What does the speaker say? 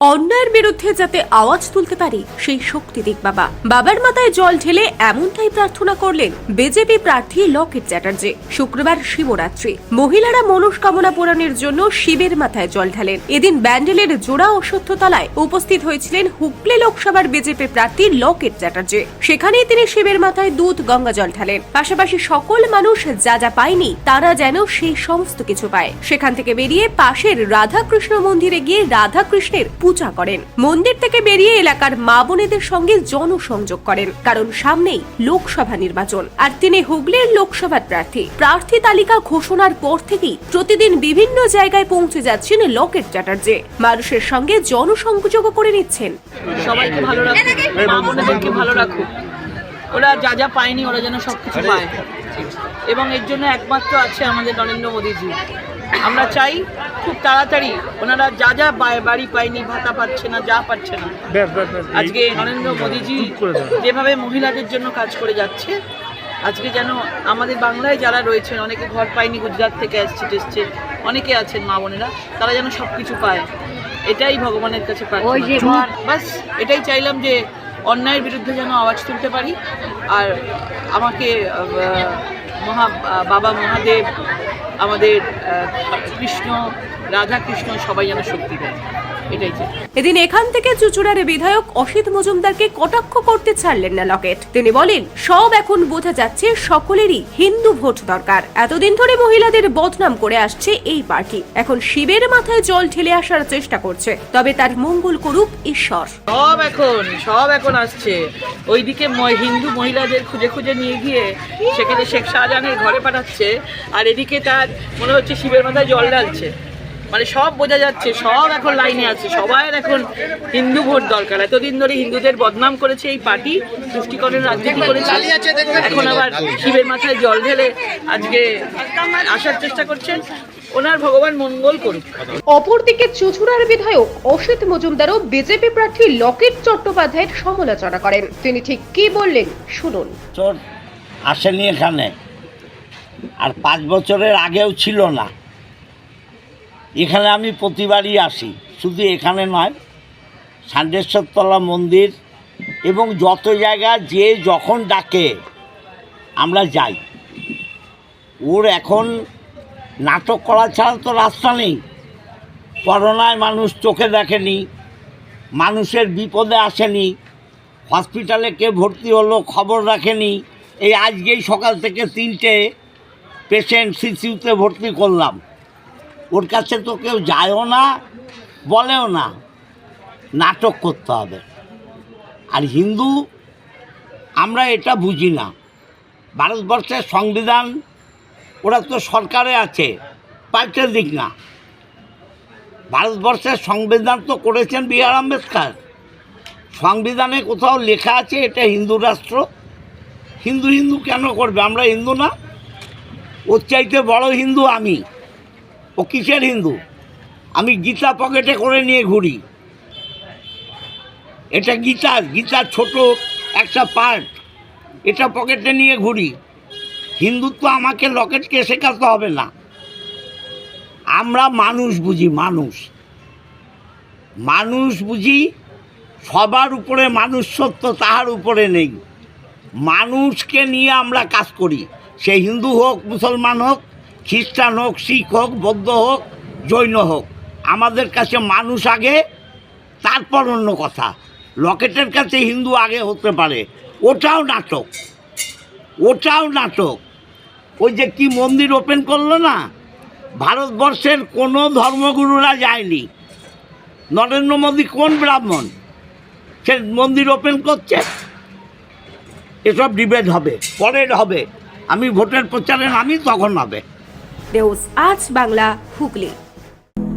অন্যায়ের বিরুদ্ধে যাতে আওয়াজ তুলতে পারি, সেই শক্তি দিক বাবা। বাবার মাথায় জল ঢেলে এমনটাই প্রার্থনা করলেন বিজেপি প্রার্থী লকেট চ্যাটার্জি। শুক্রবার শিবরাত্রি। মহিলারা মনস্কামনা পূরণের জন্য শিবের মাথায় জল ঢালেন। এদিন ব্যান্ডেলের জোড়া অশ্বত্থতলায় উপস্থিত হয়েছিলেন হুগলি লোকসভার বিজেপি প্রার্থী লকেট চ্যাটার্জি। সেখানেই তিনি শিবের মাথায় দুধ, গঙ্গা জল ঢালেন। পাশাপাশি সকল মানুষ যা যা পায়নি, তারা যেন সেই সমস্ত কিছু পায়। সেখান থেকে বেরিয়ে পাশের রাধাকৃষ্ণ মন্দিরে গিয়ে রাধাকৃষ্ণের পূজা করেন। মন্দির থেকে বেরিয়ে এলাকার মা বোনেদের সঙ্গে জনসংযোগ করেন কারণ সামনেই লোকসভা নির্বাচন। আর তিনি হুগলির লোকসভার প্রার্থী। প্রার্থী তালিকা ঘোষণার পর থেকেই প্রতিদিন বিভিন্ন জায়গায় পৌঁছে যাচ্ছেন লকেট চ্যাটার্জি। মানুষের সঙ্গে জনসংযোগও করে নিচ্ছেন। সবাইকে ভালো বোনেদেরকে ভালো রাখুক। ওরা যা যা পায়নি ওরা যেন সব কিছু পায় এবং এর জন্য একমাত্র আছে আমাদের নরেন্দ্র মোদীজি। আমরা চাই খুব তাড়াতাড়ি ওনারা যা যা বাড়ি পায়নি ভাতা পাচ্ছে না যা পাচ্ছে না। আজকে নরেন্দ্র মোদীজি যেভাবে মহিলাদের জন্য কাজ করে যাচ্ছে আজকে যেন আমাদের বাংলায় যারা রয়েছেন অনেকে ঘর পায়নি গুজরাট থেকে আসছে টেসছে অনেকে আছেন মা বোনেরা তারা যেন সব কিছু পায়। এটাই ভগবানের কাছে প্রার্থনা। বাস এটাই চাইলাম যে অন্যায়ের বিরুদ্ধে যেন আওয়াজ তুলতে পারি। আর আমাকে মহা বাবা মহাদেব আমাদের কৃষ্ণ রাধা কৃষ্ণ সবাই যেন শক্তি দেয়। এটাই এদিন এখান থেকে চুচুড়ার বিধায়ক অসিত মজুমদারকে কটাক্ষ করতে ছাড়লেন না লকেট। তিনি বলেন সব এখন বোঝা যাচ্ছে সকলেরই হিন্দু ভোট দরকার। এতদিন ধরে মহিলাদের বদনাম করে আসছে এই পার্টি। এখন শিবের মাথায় জল ঢেলে আসার চেষ্টা করছে। তবে তার মঙ্গল করুক ঈশ্বর। সব এখন সব এখন আসছে। ওইদিকে হিন্দু মহিলাদের খুঁজে খুঁজে নিয়ে গিয়ে সেখানে শেখ শাহজাহানের ঘরে পাঠাচ্ছে। আর এদিকে তার মনে হচ্ছে শিবের মাথায় জল ঢালছে। মানে সব বোঝা যাচ্ছে সব এখন লাইনে আছে সবাইয়ের এখন হিন্দু ভোট দরকার। এতদিন ধরে হিন্দুদের বদনাম করেছে এই পার্টি তুষ্টিকরণের রাজনীতি করেছে এখন আবার শিবের মাথায় জল ঢেলে আজকে আসার চেষ্টা করছেন। ওনার ভগবান মঙ্গল করুক। অপরদিকে চুচুড়ার বিধায়ক অসিত মজুমদারও বিজেপি প্রার্থী লকেট চট্টোপাধ্যায়ের সমালোচনা করেন। তিনি ঠিক কি বললেন শুনুন। বছর আসেনি এখানে। আর পাঁচ বছরের আগেও ছিল না। এখানে আমি প্রতিবারই আসি। শুধু এখানে নয় ষান্ডেশ্বরতলা মন্দির এবং যত জায়গা যে যখন ডাকে, আমরা যাই। ওর এখন নাটক করা ছাড়া তো রাস্তা নেই। করোনায় মানুষ চোখে দেখেনি, মানুষের বিপদে আসেনি, হসপিটালে কে ভর্তি হলো খবর রাখেনি। এই আজকেই সকাল থেকে তিনটে পেশেন্ট সিসিউতে ভর্তি করলাম। ওর কাছে তো কেউ যায়ও না, বলেও না। নাটক করতে হবে। আর হিন্দু, আমরা এটা বুঝি না। ভারতবর্ষের সংবিধান, ওরা তো সরকারে আছে, পাল্টে দিক না। ভারতবর্ষের সংবিধান তো করেছেন বি আর আম্বেদকর। সংবিধানে কোথাও লেখা আছে এটা হিন্দু রাষ্ট্র। হিন্দু হিন্দু কেন করবে? আমরা হিন্দু না। ওর চাইতে বড় হিন্দু আমি। ও কিসের হিন্দু? আমি গীতা পকেটে করে নিয়ে ঘুরি। এটা গীতা গীতার ছোট একটা পার্ট। এটা পকেটে নিয়ে ঘুরি। হিন্দুত্ব আমাকে লকেটকে শেখাতে হবে না। আমরা মানুষ বুঝি, মানুষ। মানুষ বুঝি সবার উপরে মানুষ সত্য তাহার উপরে নেই। মানুষকে নিয়ে আমরা কাজ করি। সে হিন্দু হোক, মুসলমান হোক খ্রিস্টান হোক, শিখ হোক, বৌদ্ধ হোক, জৈন হোক, আমাদের কাছে মানুষ আগে, তারপর অন্য কথা। লকেটের কাছে হিন্দু আগে হতে পারে, ওটাও নাটক ওটাও নাটক। ওই যে কি মন্দির ওপেন করল না? ভারতবর্ষের কোনো ধর্মগুরুরা যায়নি। নরেন্দ্র মোদী কোন ব্রাহ্মণ? সে মন্দির ওপেন করছে? এসব ডিবেট হবে, পরের হবে। আমি ভোটের প্রচারে নামি, তখন হবে। দেউস আজ বাংলা হুগলি।